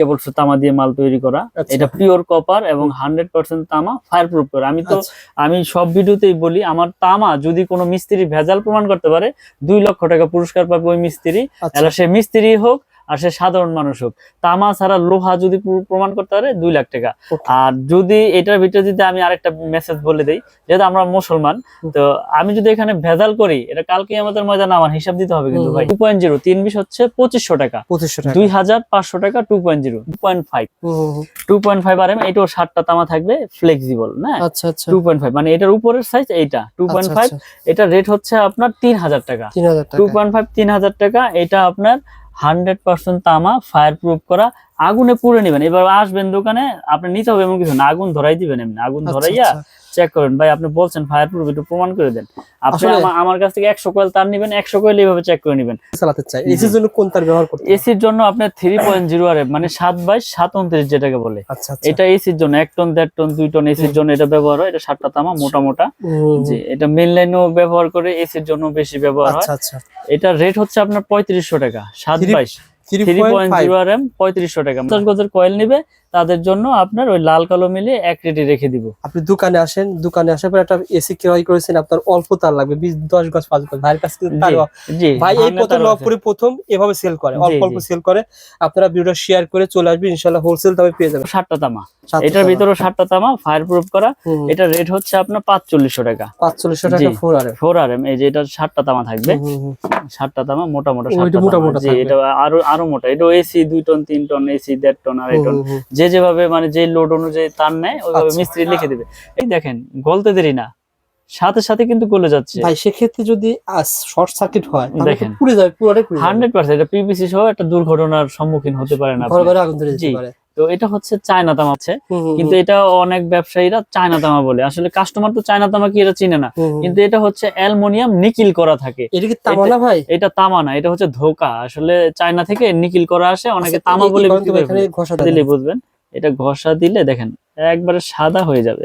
কেবল তামা দিয়ে মাল তৈরি করা। আচ্ছা। এটা পিওর কপার এবং হান্ড্রেড পার্সেন্ট তামা ফায়ার প্রুফ করে আমি তো আচ্ছা, আমি সব ভিডিওতেই বলি আমার তামা যদি কোনো মিস্ত্রি ভেজাল প্রমাণ করতে পারে দুই লক্ষ টাকা পুরস্কার পাবে ওই মিস্ত্রি। তাহলে সে মিস্ত্রি হোক আর সে সাধারণ মানুষ হোক। তামা ছাড়া লোহা যদি প্রমাণ করতে পারে দুই লাখ টাকা। আর যদি এটার ভিতরে যদি আমি আরেকটা মেসেজ বলে দিই যেহেতু আমরা মুসলমান তো আমি যদি এখানে ভেজাল করি এটা কালকে আমাদের ময়দান আমার হিসাব দিতে হবে কিন্তু ভাই। টু পয়েন্ট জিরো তিন বিশ হচ্ছে পঁচিশশো টাকা। পঁচিশশো দুই হাজার পাঁচশো টাকা two point zero two point five. Two point five R M এটাও ষাটটা তামা থাকবে ফ্লেক্সিবল না? আচ্ছা আচ্ছা। টু পয়েন্ট ফাইভ মানে এটার উপরের সাইজ এইটা। টু পয়েন্ট ফাইভ আচ্ছা, এটা রেট হচ্ছে আপনার তিন হাজার টাকা। টু পয়েন্ট ফাইভ তিন হাজার টাকা এটা আপনার হান্ড্রেড পার্সেন্ট তামা ফায়ার প্রুফ করা আগুনে পুড়ে নেবেন এবার আসবেন দোকানে আপনি নিতে হবে এমন কিছু না আগুন ধরাই দিবেন এমনি আগুন আচ্ছা, ধরাইয়া আচ্ছা। চেক করেন। ভাই আপনি বলছেন ফায়ার প্রুফ একটু প্রমাণ করে দেন। আপনি আমার কাছ থেকে একশো কয়েল তার নিবেন একশো কয়েল এইভাবে চেক করে নেবেন। চালাতে চাই। এসির জন্য কোন তার ব্যবহার করতে? এসির জন্য পয়েন্ট জিরো আর মানে সাত বাইশ সাত উনত্রিশ যেটাকে বলে। আচ্ছা আচ্ছা। এটা এসির জন্য এক টন দেড় টন দুই টন এসির জন্য এটা ব্যবহার হয়। এটা সাতটা তামা মোটা মোটা। জি এটা মেন লাইনও ব্যবহার করে এসির জন্য বেশি ব্যবহার হয়। আচ্ছা। আচ্ছা এটা রেট হচ্ছে আপনার পঁয়ত্রিশশো টাকা সাত Three- বাইশ three three point point zero R M পঁয়ত্রিশশো টাকা। পঞ্চাশ গজের কয়েল নিবে তাদের জন্য আপনার ওই লাল কালো মিলিয়ে এক রেটে রেখে দিব। আপনি দোকানে আসেন দোকানে আসার পর একটা এসি ক্রয় করেছেন আপনার অল্প তার লাগবে বিশ দশ গজ পাঁচ গজ। ভাইয়ের কাছে কিন্তু তার জি জি ভাই এই প্রথম তারও প্রথম এভাবে সেল করে অল্প অল্প সেল করে আপনারা ভিডিওটা শেয়ার করে চলে আসবেন ইনশাল্লাহ হোলসেল দামে পেয়ে যাবেন। সাতটা তামা। এটার ভিতরে সাতটা তামা ফায়ার প্রুফ করা এটা রেট হচ্ছে আপনার পাঁচচল্লিশশো টাকা। পাঁচচল্লিশশো টাকা four R four R M এই যে এটা সাতটা তামা থাকবে। সাতটা তামা মোটা মোটা মোটা। মোটা এটা আরও আরও মোটা। এটা এসি দুই টন তিন টন এসি দেড় টন আড়াই টন। যে যেভাবে মানে যে লোড অনুযায়ী তার নেয় ওইভাবে আচ্ছা। মিস্ত্রি লিখে দেবে। এই দেখেন গলতে দেরি না। সাথে সাথে কিন্তু গলে যাচ্ছে। ভাই সেক্ষেত্রে যদি শর্ট সার্কিট হয় দেখেন। পুড়ে যাবে পুরোটাই হান্ড্রেড পার্সেন্ট এটা পিপিসি সহ একটা দুর্ঘটনার সম্মুখীন হতে পারে ঘরে ঘরে আগুন ধরে যেতে জি। তো এটা হচ্ছে চায়না তামা হুম, কিন্তু এটা অনেক ব্যবসায়ীরা চায়না তামা বলে। আসলে কাস্টমার তো চায়না তামা কি এটা চিনে না। কিন্তু এটা হচ্ছে অ্যালমোনিয়াম নিকিল করা থাকে। এটা কি তামা না ভাই? এটা তামা না এটা হচ্ছে ধোকা। আসলে চায়না থেকে নিকিল করা আসে অনেকে আচ্ছা, তামা বলে ঘষা দিলে বুঝবেন। এটা ঘষা দিলে দেখেন একবারে সাদা হয়ে যাবে।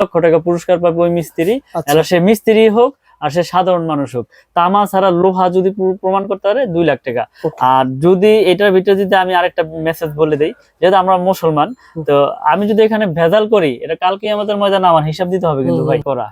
লক্ষ টাকা পুরস্কার পাবে ওই মিস্ত্রি। আচ্ছা। এলা সে মিস্ত্রি হোক আর সে সাধারণ মানুষ হোক। তামা ছাড়া লোহা যদি প্রমাণ করতে পারে দুই লাখ টাকা। আর যদি এটার ভিতরে যদি আমি আরেকটা মেসেজ বলে দিই যেহেতু আমরা মুসলমান তো আমি যদি এখানে ভেজাল করি এটা কালকে আমাদের ময়দান আমার হিসাব দিতে হবে কিন্তু ভাই করা।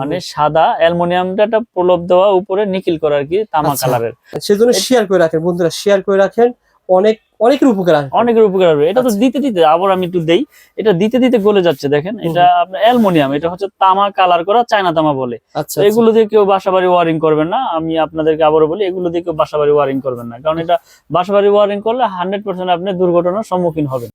মানে সাদা অ্যালুমিনিয়ামটা একটা প্রলোভ দেওয়া উপরে নিকিল করা আর কি তামা আচ্ছা। কালারের সেজন্য শেয়ার করে রাখেন বন্ধুরা শেয়ার করে রাখেন। অনেক অনেকের উপকার আসবে অনেকের উপকার হবে। এটা তো আচ্ছা। দিতে দিতে আবার আমি একটু দেই। এটা দিতে দিতে গলে যাচ্ছে দেখেন। এটা আপনার অ্যালমোনিয়াম এটা হচ্ছে তামা কালার করা চায়না তামা বলে। আচ্ছা এগুলো দিয়ে কেউ বাসা বাড়ি ওয়ারিং করবেন না। আমি আপনাদেরকে আবারও বলি এগুলো দিয়ে কেউ বাসা বাড়ি ওয়ারিং করবেন না। কারণ এটা বাসাবাড়ি ওয়ারিং করলে হান্ড্রেড পার্সেন্ট আপনি দুর্ঘটনার সম্মুখীন হবেন।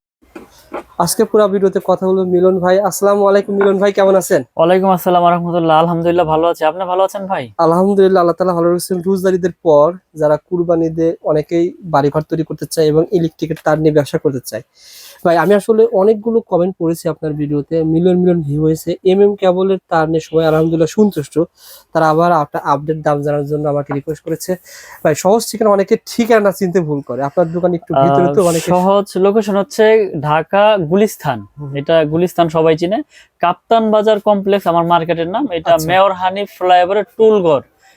আজকে পুরো ভিডিওতে কথা বলব মিলন ভাই। আসসালামু আলাইকুম মিলন ভাই কেমন আছেন? ওয়ালাইকুম আসসালাম রাহমাতুল্লাহ আলহামদুলিল্লাহ ভালো আছে। আপনি ভালো আছেন ভাই? আলহামদুলিল্লাহ আল্লাহ তালা ভালো রাখছেন রোজদারিদের পর যারা কুরবানিতে অনেকেই বাড়িঘর তৈরি করতে চায় এবং ইলেকট্রিকের তার নিয়ে ব্যবসা করতে চায় ভাই আমি আসলে অনেকগুলো কমেন্ট পড়েছি আপনার ভিডিওতে মিলিয়ন মিলিয়ন ভিউ হয়েছে। এম এম কেবলের তার নিয়ে সবাই আলহামদুলিল্লাহ সন্তুষ্ট। তারা আবার একটা আপডেট দাম জানার জন্য আমাকে রিকোয়েস্ট করেছে। ভাই সহজ ঠিকানা অনেকে ঠিকানা চিনতে ভুল করে। আপনার দোকান একটু ভিতরে তো অনেকে সহজ লোকেশন হচ্ছে ঢাকা গুলিস্তান এটা গুলিস্তান সবাই চিনে। কাপ্তান বাজার কমপ্লেক্স আমার মার্কেটের নাম। এটা। মেয়র হানিফ ফ্লাইওভারের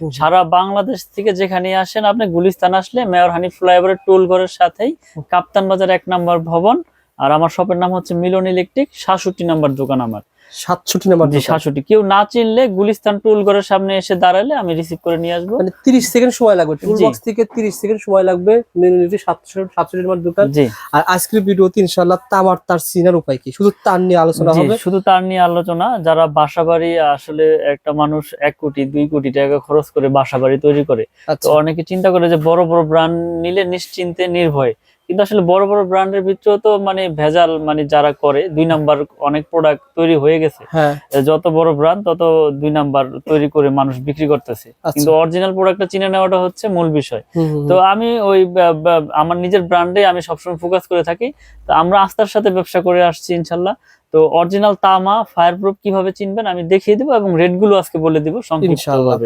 হুম। সারা বাংলাদেশ থেকে যেখানে আসেন আপনি গুলিস্তান আসলে মেয়র হানিফ ফ্লাইওভারের টুলঘরের সাথেই কাপ্তান বাজার এক নম্বর ভবন। আর আমার শপের নাম হচ্ছে মিলন ইলেকট্রিক সাতষট্টি নাম্বার দোকান আমার। সাতষট্টি নাম্বার জি সাতষট্টি। কেউ না চিনলে গুলিস্তান টুল ঘরের সামনে এসে দাঁড়ালে আমি রিসিভ করে নিয়ে আসব। মানে তিরিশ সেকেন্ড সময় লাগবে। টুল বক্স থেকে তিরিশ সেকেন্ড সময় লাগবে মিনিটে সাতশো সাতষট্টি নাম্বার দোকান। জি। আর আজকের ভিডিওতে ইনশাল্লাহ তামার তার সিনার উপায় কি? শুধু তার নিয়ে আলোচনা হবে? শুধু তার নিয়ে আলোচনা। যারা বাসা বাড়ি আসলে একটা মানুষ এক কোটি দুই কোটি টাকা খরচ করে বাসা বাড়ি তৈরি করে তো আচ্ছা। অনেকে চিন্তা করে যে বড় বড় ব্র্যান্ড নিলে নিশ্চিন্তে নির্ভয়। কিন্তু আসলে বড় বড় ব্র্যান্ডের ভিতরেও তো মানে ভেজাল মানে যারা করে দুই নাম্বার অনেক প্রোডাক্ট তৈরি হয়ে গেছে। হ্যাঁ। যত বড় ব্র্যান্ড তত দুই নাম্বার তৈরি করে মানুষ বিক্রি করতেছে। আচ্ছা। কিন্তু অরিজিনাল প্রোডাক্টটা চিনে নেওয়াটা হচ্ছে মূল বিষয়। তো আমি ওই আমার নিজের ব্র্যান্ডে আমি সবসময় ফোকাস করে থাকি। তো আমরা আস্থার সাথে ব্যবসা করে আসছি ইনশাল্লাহ। তো অরিজিনাল তামা ফায়ার প্রুফ কীভাবে চিনবেন আমি দেখিয়ে দিব এবং রেটগুলো আজকে বলে দিব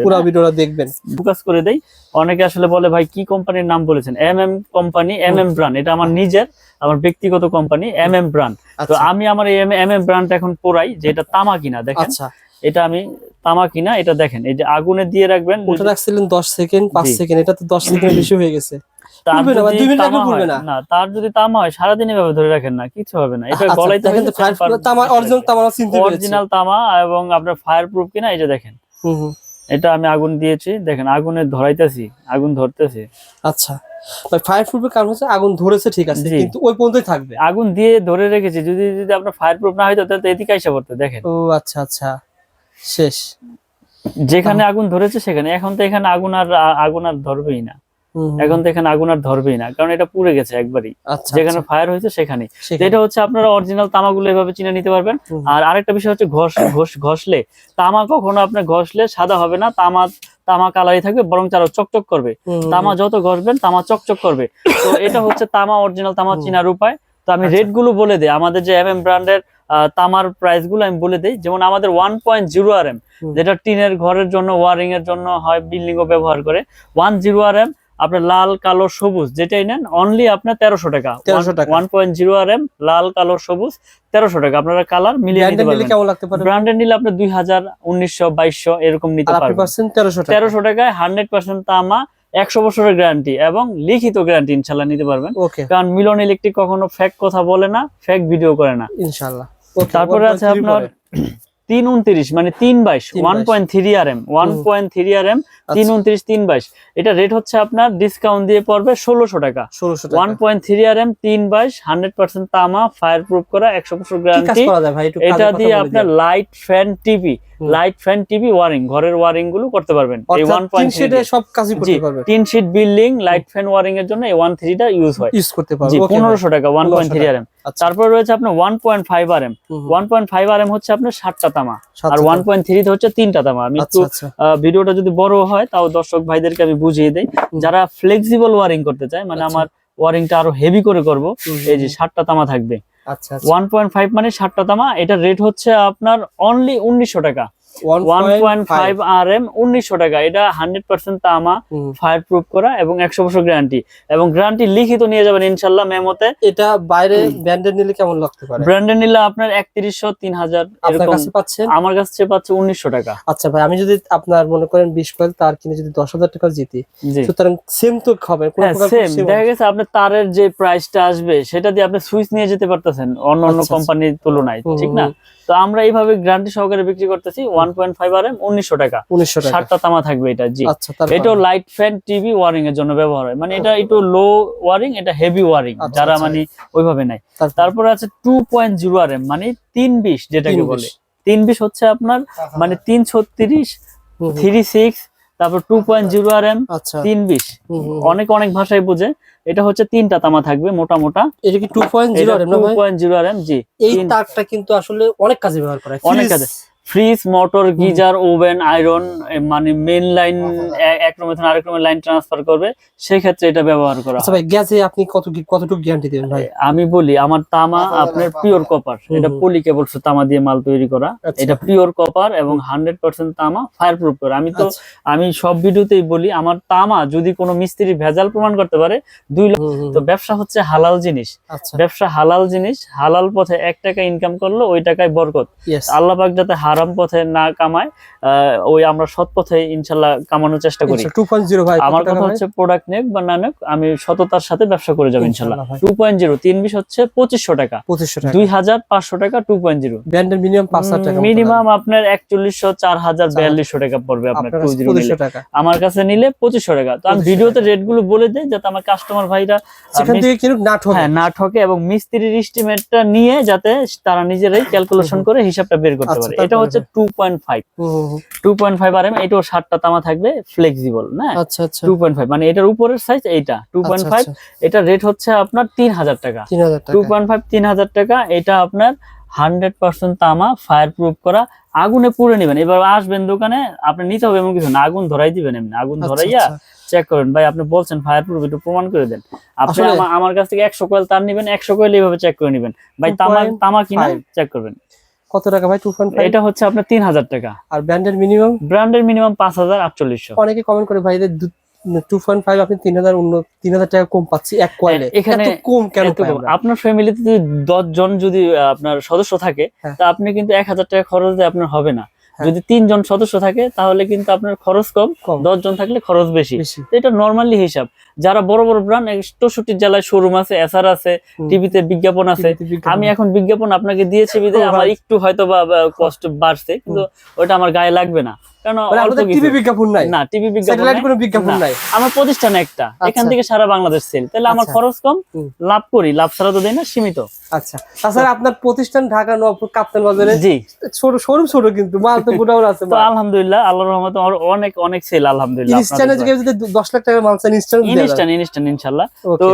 পুরো ভিডিওটা দেখবেন। ফোকাস করে দেই। অনেকে আসলে বলে ভাই কি কোম্পানির নাম বলেছেন? M M company M M brand এটা আমার নিজের আমার ব্যক্তিগত কোম্পানি এম এম ব্র্যান্ড তো আচ্ছা। আমি আমার এম এম ব্র্যান্ড এখন পড়াই যে এটা তামা কিনা দেখেন। আচ্ছা। এটা আমি তামা কিনা এটা দেখেন। এই যে আগুনে দিয়ে রাখবেন ওটা রাখছিলেন দশ সেকেন্ড পাঁচ সেকেন্ড এটা তো দশ সেকেন্ড বেশি হয়ে গেছে। তার যদি তামা হয়- হয় সারাদিন এভাবে ধরে রাখেন না কিছু হবে না। এটা আচ্ছা, তামা অরিজিনাল তামা এবং আপনার ফায়ার প্রুফ কিনা এই যে দেখেন। এটা আমি আগুন দিয়েছি দেখেন আগুনে ধরাইতেছি আগুন ধরতেছি। আচ্ছা ফায়ার প্রুফের কারণ হচ্ছে আগুন ধরেছে ঠিক আছে কিন্তু ওই পর্যন্তই থাকবে। আগুন দিয়ে ধরে রেখেছি যদি যদি আপনার ফায়ার প্রুফ না হইতো তাহলে এদিকে আইসা পড়তো দেখেন। ও আচ্ছা আচ্ছা শেষ। যেখানে আগুন ধরেছে সেখানে। এখন তো এখানে আগুন আর আগুন আর ধরবেই না। এখন তো এখানে আগুন আর ধরবেই না কারণ এটা পুড়ে গেছে একবারই। আচ্ছা যেখানে ফায়ার হয়েছে সেখানে। এটা হচ্ছে আপনারা অরিজিনাল তামাগুলো এভাবে চিনে নিতে পারবেন। আর আরেকটা বিষয় হচ্ছে ঘষ ঘষ ঘষলে। তামা কখনো আপনার ঘষলে সাদা হবে না তামা তামা কালারই থাকবে বরং আরও চকচক করবে। তামা যত ঘষবেন তামা চকচক করবে। তো এটা হচ্ছে তামা অরিজিনাল তামা চিনার উপায়। তো আমি আচ্ছা। রেটগুলো বলে দিই। আমাদের যে এম এম ব্র্যান্ডের তামার প্রাইসগুলো আমি বলে দিই। যেমন আমাদের one point zero R M যেটা টিনের ঘরের জন্য ওয়ারিং এর জন্য হয় বিল্ডিং ও ব্যবহার করে। ওয়ান জিরো আর এম আপনার লাল কালো সবুজ যেটাই নেন অনলি আপনার তেরোশো টাকা। 1300 টাকা। One point zero R M লাল কালো সবুজ তেরোশো টাকা। আপনারা কালার মিলিয়ে নিতে পারবেন। ব্র্যান্ডের নিলে আপনার দুই হাজার উনিশশো বাইশশো এরকম নিতে পারবেন। তেরোশো তেরোশো টাকায় হান্ড্রেড পার্সেন্ট তামা একশো বছরের গ্যারান্টি এবং লিখিত গ্যারান্টি ইনশাল্লাহ নিতে পারবেন। কারণ মিলন ইলেকট্রিক কখনো ফেক কথা বলে না ফেক ভিডিও করে না। ইনশাআল্লাহ Okay, তারপরে আছে আপনার। তিন উনত্রিশ মানে তিন বাইশ one point three R M one point three R M তিন উনত্রিশ তিন বাইশ। এটা রেট হচ্ছে আপনার ডিসকাউন্ট দিয়ে পড়বে ষোলোশো টাকা। One point three R M তিন বাইশ হান্ড্রেড পার্সেন্ট তামা ফায়ার প্রুফ করা একশো বছর গ্যারান্টি এটা দিয়ে আপনার light fan TV light fan TV wiring ঘরের ওয়ারিংগুলো করতে পারবেন। এই ওয়ান পয়েন্ট সব কাজই করতে পারবে। তিন sheet building light fan wiring এর জন্য এই ওয়ান থ্রিটা ইউজ হয়। ইউজ করতে পারবে। জি ওকে ভাই। পনেরোশো টাকা one point three R M. তারপর রয়েছে আপনার one point five R M. One point five R M হচ্ছে আপনার সাতটা তামা। আর ওয়ান পয়েন্ট থ্রিতে হচ্ছে তিনটা তামা। আমি একটু আচ্ছা। আচ্ছা আহ, ভিডিওটা যদি বড় হয় তাও দর্শক ভাইদেরকে আমি বুঝিয়ে দেই। যারা ফ্লেক্সিবল ওয়ারিং করতে চায় মানে আচ্ছা। আমার ওয়ারিংটা আরও হেভি করে করব এই যে সাতটা তামা থাকবে। আচ্ছা আচ্ছা। ওয়ান পয়েন্ট ফাইভ মানে সাতটা তামা। এটা রেট হচ্ছে আপনার অনলি উনিশশো টাকা। ওয়ান পয়েন্ট আর টাকা। এটা তামা ফায়ার প্রুফ করা এবং একশো বছর গ্যারান্টি এবং গ্যারান্টি লিখিত নিয়ে যাবেন ইনশাল্লাহ মেমোতে। এটা বাইরে ব্র্যান্ডের নিলে কেমন লাগতে পারে? ব্র্যান্ডের নিলে আপনার একত্রিশশো তিন হাজার আপনার এরকম কাছে পাচ্ছেন? আমার কাছে পাচ্ছে উনিশশো টাকা। আচ্ছা ভাই আমি যদি আপনার মনে করেন বিশ কয়েল তার কিনে যদি দশ হাজার টাকা জিতি সুতরাং সেম তো হবে কোনো হ্যাঁ দেখা গেছে আপনার তারের যে প্রাইসটা আসবে সেটা দিয়ে আপনি সুইচ নিয়ে যেতে পারতেছেন অন্য অন্য। কোম্পানির তুলনায় ঠিক না? তো আমরা এইভাবে গ্যারান্টি সহকারে বিক্রি করতেছি one point five R M উনিশশো টাকা। উনিশশো টাকা। তামা থাকবে এটা জি। আচ্ছা তারপর? লাইট ফ্যান টিভি ওয়ারিং এর জন্য ব্যবহার হয়। মানে এটা একটু লো ওয়ারিং এটা হেভি ওয়ারিং আচ্ছা, যারা আচ্ছা। মানে ওইভাবে নাই। তারপরে? আছে two point zero R M মানে তিন বিশ যেটাকে বলে। তিন বিশ হচ্ছে আপনার মানে তিন ছত্রিশ। থ্রি সিক্স তারপর two point zero R M তিন বিশ। অনেক অনেক ভাষায় বোঝে। এটা হচ্ছে তিনটা তামা থাকবে মোটা মোটা। এটা কি two point zero R M জি। এই তারটা কিন্তু আসলে অনেক কাজে ব্যবহার করা হয়। অনেক কাজে। Fridge motor geyser oven iron মানে মেন লাইন এক রুমে থেকে আরেক রুমে লাইন ট্রান্সফার করবে সেই ক্ষেত্রে এটা ব্যবহার করা আচ্ছা ভাই গ্যাসে আপনি কত কতটুকু গ্যারান্টি দেবেন ভাই? আমি বলি আমার তামা আপনার পিওর কপার এটা। পলি কেবলস তামা দিয়ে মাল তৈরি করা আচ্ছা। এটা পিওর কপার এবং হান্ড্রেড পার্সেন্ট তামা ফায়ার প্রুফ করা। আমি তো আচ্ছা। আমি সব ভিডিওতেই বলি আমার তামা যদি কোনো মিস্ত্রি ভেজাল প্রমাণ করতে পারে দুই তো ব্যবসা হচ্ছে হালাল জিনিস। আচ্ছা। ব্যবসা হালাল জিনিস হালাল পথে এক টাকা ইনকাম করল ওই টাকায় বরকত। আল্লাহ পাক যাতে হারাম পথে না কামায় ওই আমরা সৎ পথে ইনশাল্লাহ কামানোর চেষ্টা করি। টু পয়েন্ট জিরো ভাই আমার কথা হচ্ছে প্রোডাক্ট নেক বা না নেক আমি সততার সাথে ব্যবসা করে যাব ইনশাল্লাহ। টু পয়েন্ট জিরো তিন বিশ হচ্ছে পঁচিশশো টাকা। পঁচিশশো টাকা। দুই হাজার পাঁচশো টাকা টু পয়েন্ট জিরো ব্র্যান্ডের মিনিমাম পাঁচ হাজার টাকা মিনিমাম আপনার একচল্লিশশো চার হাজার। বিয়াল্লিশশো টাকা পড়বে আপনার টু কাছে জিরো আমার কাছে নিলে পঁচিশশো টাকা। তো আমি ভিডিওতে রেটগুলো বলে দিই যাতে আমার কাস্টমার ভাইরা সেখান থেকে কিনুক না ঠকে। হ্যাঁ না ঠকে এবং মিস্ত্রির এস্টিমেটটা নিয়ে যাতে তারা নিজেরাই ক্যালকুলেশন করে হিসাবটা বের করতে আচ্ছা, পারে। এটা হচ্ছে টু পয়েন্ট ফাইভ হুম, হুম, হুম। Two point five R M এটাও ষাটটা তামা থাকবে ফ্লেক্সিবল না? আচ্ছা আচ্ছা। টু পয়েন্ট ফাইভ মানে এটার উপরের সাইজ এইটা টু পয়েন্ট আচ্ছা, ফাইভ আচ্ছা। এটা রেট হচ্ছে আপনার তিন হাজার টাকা। তিন হাজার টু টাকা এটা আপনার হান্ড্রেড পার্সেন্ট তামা ফায়ার প্রুফ করা আগুনে পুড়ে নেবেন। এবার আসবেন দোকানে আপনি নিতে হবে এমন কিছু না আগুন ধরাই দিবেন এমনি আগুন আচ্ছা, ধরাইয়া আচ্ছা। চেক করেন। ভাই আপনি বলছেন ফায়ার প্রুফ একটু প্রমাণ করে দেন। আপনি আমার কাছ থেকে একশো কয়েল তার নিবেন একশো কয়েল এইভাবে চেক করে নিবেন। ভাই তামা তামা কিনা চেক করবেন। কত টাকা ভাই? টু পয়েন্ট ফাইভ এটা হচ্ছে আপনার তিন হাজার টাকা। আর ব্র্যান্ডের মিনিমাম ব্র্যান্ডের মিনিমাম পাঁচ হাজার আটচল্লিশশো। অনেকে কমেন্ট করে ভাই টু পয়েন্ট ফাইভ আপনি তিন হাজার অন্য তিন হাজার টাকা কম পাচ্ছি এক কয়েলে এখানে কম কেন? আপনার ফ্যামিলিতে যদি দশ জন যদি আপনার সদস্য থাকে হ্যাঁ। তা আপনি কিন্তু এক হাজার টাকা খরচ দিয়ে আপনার হবে না। যদি তিনজন সদস্য থাকে তাহলে কিন্তু আপনার খরচ কম দশ জন থাকলে খরচ বেশি। এটা নর্মালি হিসাব। যারা বড় বড় ব্র্যান্ড চৌষট্টি জেলায় শোরুম আছে এসআর আছে টিভিতে বিজ্ঞাপন আছে। আমি এখন বিজ্ঞাপন আপনাকে দিয়েছি বিধে আমার একটু হয়তো বা বা কষ্ট বাড়ছে কিন্তু ওটা আমার গায়ে লাগবে না। মানে আমার প্রতিষ্ঠান একটা। এখান আচ্ছা। থেকে সারা বাংলাদেশ সেল তাহলে আমার আচ্ছা। খরচ কম লাভ করি। লাভ ছাড়া তো দেয় না সীমিত। আচ্ছা। তাছাড়া আপনার প্রতিষ্ঠান ঢাকা নবপুর কাপ্তান বাজারে জি। ছোট শোরুম ছোট কিন্তু মাল তো গোডাউন আছে তো আলহামদুলিল্লাহ আল্লাহর রহমতে আমার অনেক অনেক সেল আলহামদুলিল্লাহ ইনস্ট্যান্টে যদি যদি দশ লাখ টাকার মাল চান ইনস্ট্যান্ট ইনস্ট্যান্ট ইনস্ট্যান্ট তো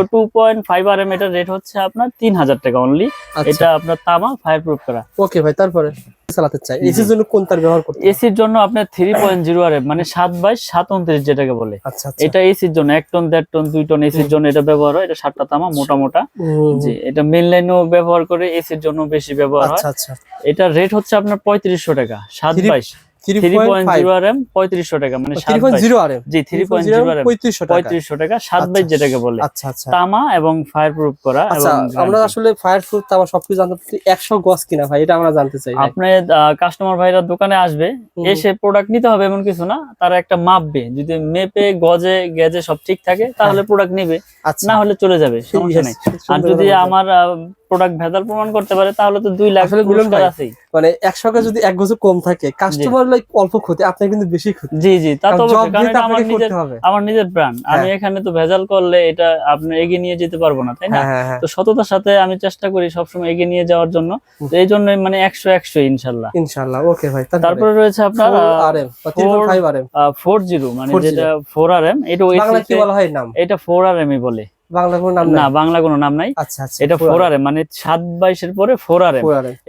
এটার রেট হচ্ছে আপনার তিন হাজার টাকা অনলি আচ্ছা। এটা আপনার তামা ফায়ার প্রুফ করা। ওকে ভাই তারপরে? চালাতে চাই এসির জন্য কোন তার ব্যবহার করতে এসির জন্য আপনার থ্রি পয়েন্ট জিরো আর মানে সাত বাইশ সাত উনত্রিশ যেটাকে বলে। আচ্ছা আচ্ছা। এটা এসির জন্য এক টন দেড় টন দুই টন এসির জন্য এটা ব্যবহার হয় এটা সাতটা তামা মোটা মোটা। জি এটা মেন লাইনও ব্যবহার করে এসির জন্য বেশি ব্যবহার হয়। আচ্ছা আচ্ছা। এটা রেট হচ্ছে আপনার পঁয়ত্রিশশো টাকা সাত Three- বাইশ three three point five zero R M পঁয়ত্রিশশো টাকা মানে সাত থ্রি পয়েন্ট বাইশ জিরো আর এম জি থ্রি পয়েন্ট জিরো আর পঁয়ত্রিশশো টাকা। সাত বাইশ। যেটাকে বলে। তামা এবং ফায়ার প্রুফ করা আমরা আসলে ফায়ার প্রুফ আমার সবকিছু জানতে চাচ্ছি একশো গজ কিনা ভাই এটা আমরা জানতে চাই। ভাই। কাস্টমার ভাইরা দোকানে আসবে এসে প্রোডাক্ট নিতে হবে এমন কিছু না তারা একটা মাপবে। যদি মেপে গজে গেজে সব ঠিক থাকে তাহলে প্রোডাক্ট নিবে আচ্ছা। না হলে চলে যাবে সমস্যা নেই। আর যদি। আমার প্রোডাক্ট ভেজাল প্রমাণ করতে পারে তাহলে তো দুই লাখ আছেই। মানে একশো যদি এক গজ কম থাকে কাস্টমার লাইক অল্প ক্ষতি আপনার কিন্তু বেশি ক্ষতি। জি জি তা তো আমার নিজের আমার নিজের ব্র্যান্ড আমি হ্যাঁ। এখানে তো ভেজাল করলে এটা আপনি এগিয়ে নিয়ে যেতে পারব না তাই না? হ্যাঁ হ্যাঁ তো সততার সাথে আমি চেষ্টা করি সবসময় এগিয়ে নিয়ে যাওয়ার জন্য। তো এই জন্য মানে একশো একশো ইনশাল্লাহ। ইনশাআল্লাহ ওকে ভাই তারপরে রয়েছে আপনার ফোর জিরো মানে যেটা ফোর আর এম এটা কি বলা হয় নাম? এটা ফোর আর এম বলে। বাংলা কোনো নাম না নাই? বাংলা কোনো নাম নাই। আচ্ছা আচ্ছা এটা ফোর আর মানে সাত বাইশের পরে ফোর আর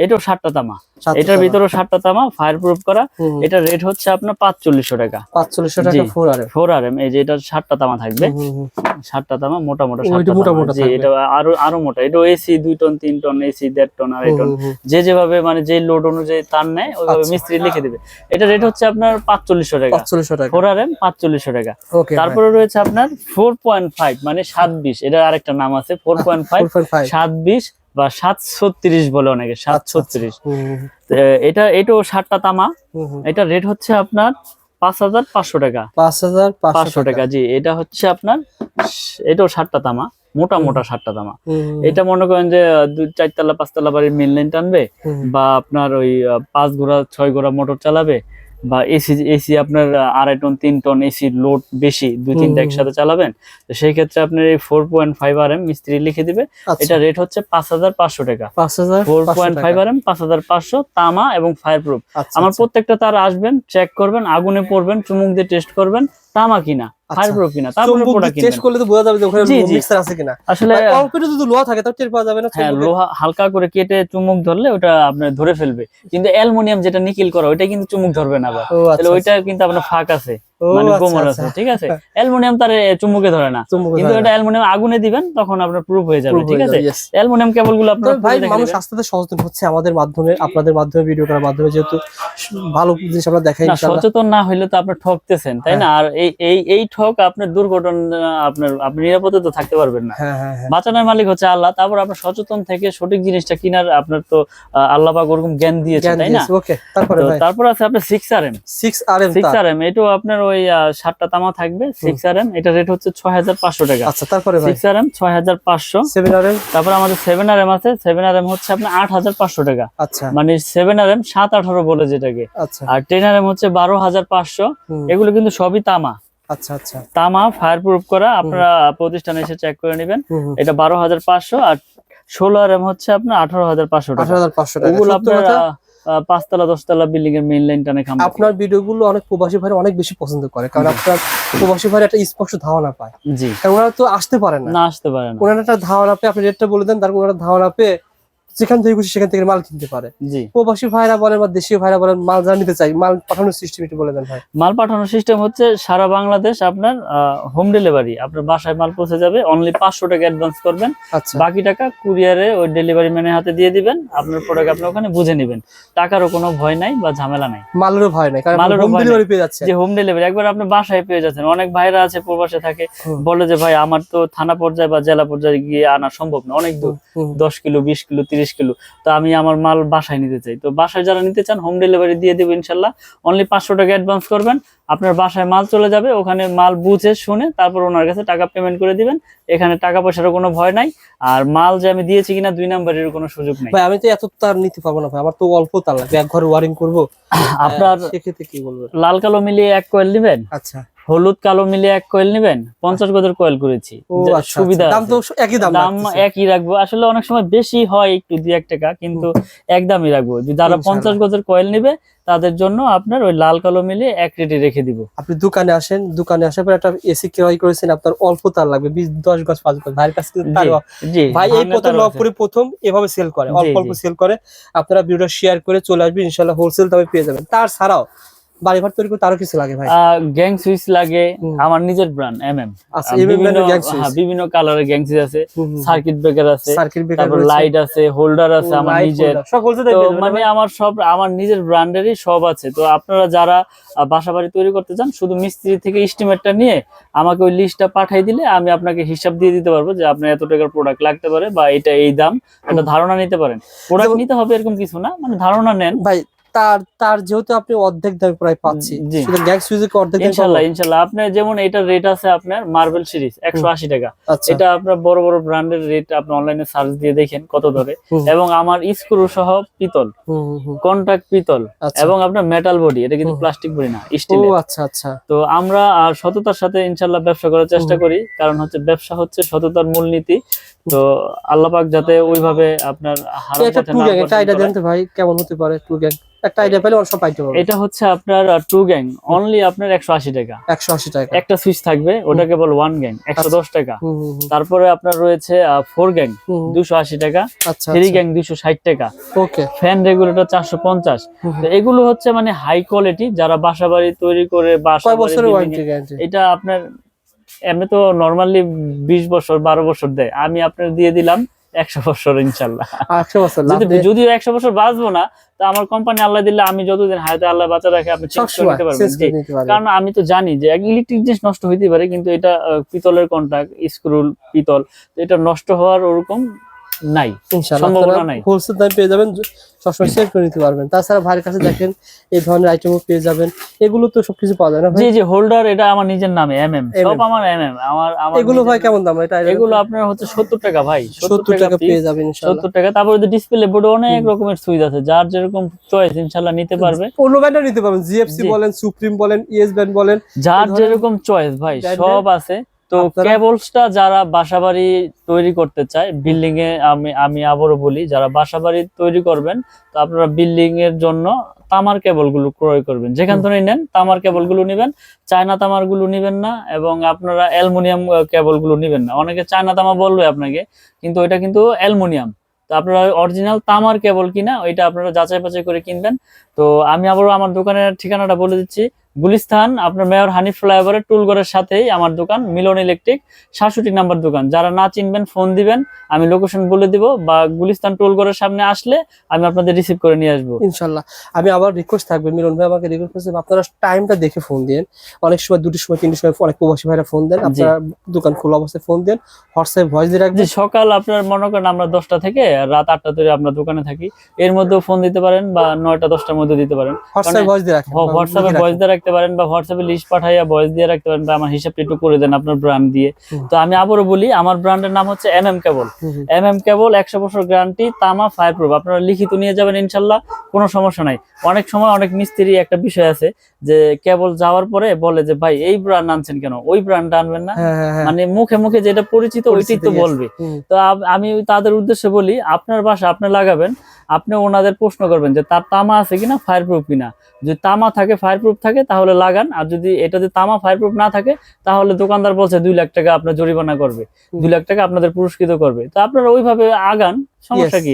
এটাও সাতটা তামা। এটার ভিতরেও সাতটা তামা ফায়ার প্রুফ করা এটা রেট হচ্ছে আপনার পাঁচচল্লিশশো টাকা। পাঁচচল্লিশশো টাকা জি। ফোর আর ফোর আর এই যে এটা সাতটা তামা থাকবে। সাতটা তামা মোটা মোটা এটা মোটা মোটা এটা আরও আরও মোটা। এটা এসি দুই টন তিন টন এসি দেড় টন আড়াই টন। যে যেভাবে মানে যে লোড অনুযায়ী তার নেয় ওইভাবে আচ্ছা। মিস্ত্রি লিখে দিবে। এটা রেট হচ্ছে আপনার পাঁচচল্লিশশো টাকা। পাঁচচল্লিশশো টাকা। ফোর আর এম পাঁচচল্লিশশো টাকা। তারপরে রয়েছে আপনার ফোর পয়েন্ট ফাইভ মানে সাত বিশ এটা আরেকটা নাম আছে ফোর পয়েন্ট ফাইভ সাত বিশ বা সাত ছত্রিশ বলে অনেকে সাত আচ্ছা, ছত্রিশ এটা এটাও ষাটটা তামা। এটা রেট হচ্ছে আপনার পাঁচ হাজার পাঁচশো টাকা। পাঁচ হাজার পাঁচশো টাকা জি এটা হচ্ছে আপনার এটাও ষাটটা তামা মোটা মোটা ষাটটা তামা। এটা মনে করেন যে দুই চারতলা পাঁচতলা বাড়ির মেন লাইন টানবে বা আপনার ওই পাঁচ ঘোড়া ছয় ঘোড়া মোটর চালাবে বা এসি এসি আপনার আড়াই টন তিন টন এসি লোড বেশি দুই তিনটা একসাথে চালাবেন তো সেই ক্ষেত্রে আপনার এই four point five R M মিস্ত্রি লিখে দিবে। আচ্ছা। এটা রেট হচ্ছে পাঁচ হাজার পাঁচশো টাকা। Four point five R M পাঁচ হাজার পাঁচশো তামা এবং ফায়ার প্রুফ আচ্ছা, আমার আচ্ছা। প্রত্যেকটা তার আসবেন চেক করবেন আগুনে পড়বেন চুমুক দিয়ে টেস্ট করবেন তামা কিনা। কিনা তারপরে প্রোডাক্ট করলে তো বোঝা যাবে যে ওখানে জি, জি। মিক্সার আছে কিনা। আসলে যদি লোহা থাকে টের পাওয়া যাবে না হ্যাঁ লোহা হালকা করে কেটে চুমুক ধরলে ওটা আপনার ধরে ফেলবে। কিন্তু অ্যালুমিনিয়াম যেটা নিকিল করা ওইটা কিন্তু চুমুক ধরবে না আবার। আচ্ছা তাহলে ওইটা কিন্তু আপনার ফাঁক আছে। মানে আচ্ছা, কোমর আচ্ছা। আছে ঠিক আছে? অ্যালুমিনিয়াম তার এ, চুমুকে ধরে না। কিন্তু এটা। অ্যালুমিনিয়াম আগুনে দিবেন তখন আপনার প্রুফ হয়ে যাবে ঠিক আছে? যাবে, yes। অ্যালুমিনিয়াম কেবল আপনার ভাই মানুষ আস্তে সচেতন হচ্ছে আমাদের মাধ্যমে আপনাদের মাধ্যমে ভিডিও করার মাধ্যমে যেহেতু ভালো জিনিস আমরা দেখাই ইনশাআল্লাহ। সচেতন না হইলে তো আপনি ঠকতেছেন তাই না? আর এই এই এই ঠক আপনার দুর্ঘটনা আপনার আপনি নিরাপদে তো থাকতে পারবেন না। হ্যাঁ হ্যাঁ হ্যাঁ। বাঁচানোর মালিক হচ্ছে আল্লাহ তারপর আপনার সচেতন থেকে সঠিক জিনিসটা কিনার আপনার তো আল্লাহ পাক ওরকম জ্ঞান দিয়েছে তাই না? ওকে তারপরে তারপর আছে আপনার six R M six R M six R M এটাও আপনার ওই সাতটা তামা থাকবে সিক্স আর এম এটা রেট হচ্ছে ছয় হাজার পাঁচশো টাকা। আচ্ছা তারপরে সিক্স আর এম ছয় হাজার পাঁচশো। সেভেন আর এম তারপর আমাদের সেভেন আর এম আছে সেভেন আর এম হচ্ছে আপনার আট হাজার পাঁচশো টাকা। আচ্ছা। মানে সেভেন আর এম সাত আঠারো বলে যেটাকে। আচ্ছা। আর টেন আর এম হচ্ছে বারো হাজার পাঁচশো এগুলো কিন্তু সবই তামা। আচ্ছা আচ্ছা। তামা ফায়ার প্রুফ করা আপনারা প্রতিষ্ঠানে এসে চেক করে নেবেন। এটা বারো হাজার পাঁচশো আর ষোলো আর এম হচ্ছে আপনার আঠারো হাজার পাঁচশো আঠারো টাকা। হাজার পাঁচশো টাকা। ওগুলো আপনার পাঁচতলা দশতলা বিল্ডিং এর মেইন লাইন টানে খাম আপনার ভিডিওগুলো অনেক প্রবাসী ভাই অনেক বেশি পছন্দ করে কারণ আপনার প্রবাসী ভাই একটা স্পষ্ট ধারণা পায়। জি। কারণ ওনারা তো আসতে পারে না। না আসতে পারে না। ওনারা একটা ধারণা পেয়ে আপনি রেটটা বলে দেন তারপর ওনারা ধারণা পেয়ে যেখান থেকে খুশি সেখান থেকে মাল কিনতে পারে। প্রবাসী ভাইরা বলেন বা দেশীয় ভাইরা বলেন মাল যারা নিতে চাই মাল পাঠানোর সিস্টেম একটু বলে দেন ভাই। মাল পাঠানোর সিস্টেম হচ্ছে সারা বাংলাদেশ আপনার হোম ডেলিভারি আপনার বাসায় মাল পৌঁছে যাবে অনলি পাঁচশো টাকা অ্যাডভান্স করবেন। আচ্ছা। বাকি টাকা কুরিয়ারে ওই ডেলিভারি ম্যানের হাতে দিয়ে দিবেন আপনার প্রোডাক্ট আপনি ওখানে বুঝে নেবেন। টাকারও কোনো ভয় নাই বা ঝামেলা নাই। মালেরও ভয় নাই কারণ মালেরও হোম ডেলিভারি পেয়ে যাচ্ছে। যে হোম ডেলিভারি একবার আপনি বাসায় পেয়ে যাচ্ছেন অনেক ভাইরা আছে প্রবাসে থাকে বলে যে ভাই আমার তো থানা পর্যায়ে বা জেলা পর্যায়ে গিয়ে আনা সম্ভব না অনেক দূর। দশ কিলো বিশ কিলো তিরিশ তিরিশ কিলো তো আমি আমার মাল বাসায় নিতে চাই। তো বাসায় যারা নিতে চান হোম ডেলিভারি দিয়ে দেবো ইনশাল্লাহ। অনলি পাঁচশো টাকা অ্যাডভান্স করবেন। আপনার বাসায় মাল চলে যাবে ওখানে মাল বুঝে শুনে তারপর ওনার কাছে টাকা পেমেন্ট করে দিবেন। এখানে টাকা পয়সার কোনো ভয় নাই। আর মাল যে আমি দিয়েছি কিনা দুই নাম্বারের কোনো সুযোগ নেই। ভাই আমি তো এত তার নিতে পারব না ভাই। আমার তো অল্প তার লাগবে। এক ঘরে ওয়ারিং করব। আপনার সেক্ষেত্রে কি বলবেন? লাল কালো মিলিয়ে এক কয়েল নেবেন আচ্ছা। হলুদ কালো মিলে এক কয়েল নেবেন? পঞ্চাশ গজের কয়েল করেছি। যা- আচ্ছা সুবিধা আচ্ছা। দাম তো একই দাম দাম একই রাখব। আসলে অনেক সময় বেশি হয় একটু দুই এক টাকা কিন্তু একদমই রাখব। যারা পঞ্চাশ গজের কয়েল নেবে তাদের জন্য আপনার ওই লাল কালো মিলিয়ে এক রেটে রেখে দিব। আপনি দোকানে আসেন দোকানে আসার পর একটা এসি ক্রয় করেছেন আপনার অল্প তার লাগবে বিশ দশ গজ পাঁচ গজ। ভাইয়ের কাছে ভাই এই প্রথম নবপুরে প্রথম এভাবে সেল করে অল্প অল্প সেল করে আপনারা ভিডিওটা শেয়ার করে চলে আসবেন ইনশাল্লাহ হোলসেল দামে পেয়ে যাবেন। তার ছাড়াও বাড়ি ঘর তৈরি করতে আরও কিছু লাগে ভাই? গ্যাং সুইচ লাগে আমার নিজের ব্র্যান্ড আচ্ছা এই ব্র্যান্ডের গ্যাং সুইচ বিভিন্ন কালারের গ্যাং সুইচ আছে। সার্কিট ব্রেকার আছে সার্কিট ব্রেকার তারপর লাইট আছে হোল্ডার আছে আমার নিজের। তো মানে আমার সব আমার নিজের ব্র্যান্ডেরই সব আছে। তো আপনারা যারা বাসা বাড়ি তৈরি করতে চান শুধু মিস্ত্রি থেকে এস্টিমেটটা নিয়ে আমাকে ওই লিস্টটা পাঠিয়ে দিলে আমি আপনাকে হিসাব দিয়ে দিতে পারব যে আপনার এত টাকার প্রোডাক্ট লাগতে পারে বা এটা এই দাম। একটা ধারণা নিতে পারেন। প্রোডাক্ট নিতে হবে এরকম কিছু না মানে ধারণা নেন। ভাই তার তার যেহেতু আপনি অর্ধেক দামে প্রায় পাচ্ছি। শুধু গ্যাং অর্ধেক যেমন রেট আছে আপনার মার্বেল সিরিজ টাকা। আচ্ছা। এটা আপনার বড় বড় ব্র্যান্ডের রেট আপনি অনলাইনে সার্চ দিয়ে দেখেন কত ধরে। এবং আমার স্ক্রু সহ পিতল। পিতল। আচ্ছা। এবং আপনার মেটাল বডি এটা কিন্তু প্লাস্টিক বডি না ও স্টিলের আচ্ছা আচ্ছা। তো আমরা আর সততার সাথে ইনশাল্লাহ ব্যবসা করার চেষ্টা করি কারণ হচ্ছে ব্যবসা হচ্ছে সততার মূলনীতি। তো আল্লাহ পাক যাতে ওইভাবে আপনার হারাম পথে না গ্যাং একটা আকর্ষণ দেন তো ভাই কেমন হতে পারে টু গ্যাং একটা আইডিয়া পেলে আমার পাইতে পারবে। এটা হচ্ছে আপনার টু গ্যাং অনলি আপনার টাকা। একশো আশি টাকা। একটা সুইচ থাকবে ওটাকে বল ওয়ান গ্যাং একশো দশ টাকা। হুম, হুম, হুম, তারপরে আপনার রয়েছে ফোর গ্যাং হুম, হুম। দুশো আশি টাকা। আচ্ছা থ্রি গ্যাং দুশো ষাট টাকা। ওকে ফ্যান রেগুলেটর চারশো পঞ্চাশ। হুম, তো এগুলো হচ্ছে মানে হাই কোয়ালিটি যারা বাসা বাড়ি তৈরি করে বাসা এটা আপনার এমনি তো নর্মালি বিশ বছর বারো বছর দেয়। আমি আপনার দিয়ে দিলাম একশো বছর ইনশাল্লাহ। একশো বছর যদিও একশো বছর বাঁচবো না তো আমার কোম্পানি আল্লাহ দিলে আমি যতদিন হায়াতে আল্লাহ বাঁচা রাখে আপনি চেক করে নিতে পারবেন। চেঞ্জ জি। করে নিতে পারবেন। কারণ আমি তো জানি যে ইলেকট্রিক জিনিস নষ্ট হইতে পারে কিন্তু এটা পিতলের কন্টাক্ট স্ক্রুল পিতল এটা নষ্ট হওয়ার ওরকম নাই। ইনশাআল্লাহ। সম্ভাবনা নাই। হোলসেল দামে পেয়ে যাবেন সবসময় সেল করে নিতে পারবেন। তাছাড়া ভাইয়ের কাছে দেখেন এই ধরনের আইটেমও পেয়ে যাবেন। এগুলো তো সবকিছু পাওয়া যায় না ভাই? জি জি হোল্ডার এটা আমার নিজের নামে এম এম সব আমার এম এম আমার আমার এগুলো ভাই কেমন দাম? এটা এগুলো আপনার হচ্ছে সত্তর টাকা ভাই সত্তর টাকা পেয়ে যাবেন ইনশাআল্লাহ। সত্তর টাকা তারপরে ডিসপ্লে বোর্ডে অনেক রকমের সুইচ আছে। যার যেরকম চয়েস ইনশাল্লাহ নিতে পারবে। অন্য ব্র্যান্ডও নিতে পারবেন। জিএফসি বলেন সুপ্রিম বলেন ইএস ব্র্যান্ড বলেন। যার যেরকম চয়েস ভাই সব আছে। তো কেবলসটা যারা বাসাবাড়ি তৈরি করতে চায় বিল্ডিং এ আমি আমি আবারও বলি যারা বাসাবাড়ি তৈরি করবেন তো আপনারা বিল্ডিং এর জন্য তামার কেবলগুলো ক্রয় করবেন। যেখান থেকে নেন তামার কেবলগুলো নিবেন চায়না তামারগুলো নিবেন না এবং আপনারা অ্যালুমিনিয়াম কেবলগুলো নিবেন না। অনেকে চায়না তামা বলবে আপনাকে কিন্তু ওইটা কিন্তু অ্যালুমিনিয়াম। তো আপনারা অরিজিনাল তামার কেবল কিনা ওইটা আপনারা যাচাই বাছাই করে কিনবেন। তো আমি আবারও আমার দোকানের ঠিকানাটা বলে দিচ্ছি গুলিস্তান আপনার মেয়র হানিফ ফ্লাইওভারের টুলঘরের সাথেই আমার দোকান মিলন ইলেকট্রিক সাতষট্টি নাম্বার দোকান। যারা না চিনবেন ফোন দিবেন আমি লোকেশন বলে দিব বা গুলিস্তান টুলঘরের সামনে আসলে আমি আপনাদের রিসিভ করে নিয়ে আসব। ইনশাল্লাহ। আমি আবার রিকোয়েস্ট থাকবে মিলন ভাই আমাকে রিকোয়েস্ট করছে আপনারা টাইমটা দেখে ফোন দিন অনেক সময় দুটির সময় তিনটির সময় অনেক প্রবাসী ভাইরা ফোন দেন। আপনারা দোকান খোলা অবস্থায় ফোন দেন হোয়াটসঅ্যাপ ভয়েস দিয়ে রাখবেন। সকাল আপনার মনে করেন আমরা দশটা থেকে রাত আটটা ধরে আপনার দোকানে থাকি। এর মধ্যেও ফোন দিতে পারেন বা নয়টা দশটার মধ্যে দিতে পারেন। হোয়াটসঅ্যাপ ভয়েস দিয়ে রাখেন হোয়াটসঅ্যাপে ভয়েস। দিয়ে রাখতে পারেন বা হোয়াটসঅ্যাপে লিস্ট পাঠাইয়া ভয়েস দিয়ে রাখতে পারেন বা আমার হিসাবটা একটু করে দেন আপনার ব্র্যান্ড দিয়ে। তো আমি আবারও বলি আমার ব্র্যান্ডের নাম হচ্ছে M M cable. M M cable একশো বছর গ্যারান্টি তামা ফায়ার প্রুফ আপনারা লিখিত নিয়ে যাবেন ইনশাল্লাহ কোনো সমস্যা নাই। অনেক সময় অনেক মিস্ত্রি একটা বিষয় আছে যে কেবল যাওয়ার পরে বলে যে ভাই এই ব্র্যান্ড আনছেন কেন? ওই ব্র্যান্ড আনবেন না? হ্যাঁ হ্যাঁ হ্যাঁ। মানে মুখে মুখে যেটা পরিচিত ওইটাই তো বলবে। তো আমি তাদের উদ্দেশ্যে বলি আপনার বাসা আপনি লাগাবেন আপনি ওনাদের প্রশ্ন করবেন যে তার তামা আছে কিনা ফায়ার প্রুফ কিনা। যদি তামা থাকে ফায়ার প্রুফ থাকে তাহলে লাগান। আর যদি এটা যদি তামা ফায়ার প্রুফ না থাকে তাহলে দোকানদার বলছে দুই লাখ টাকা আপনার জরিমানা করবে। দুই লাখ টাকা আপনাদের পুরস্কৃত করবে। তো আপনারা ওইভাবে আগান সমস্যা কি?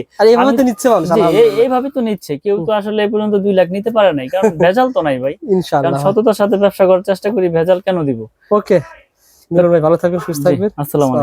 এইভাবে তো নিচ্ছে কেউ তো আসলে এই পর্যন্ত দুই লাখ নিতে পারে নাই কারণ ভেজাল তো নাই ভাই। কারণ সততার সাথে ব্যবসা করার চেষ্টা করি ভেজাল কেন দিব? ওকে। ভালো থাকবেন সুস্থ থাকবেন। আসসালামু।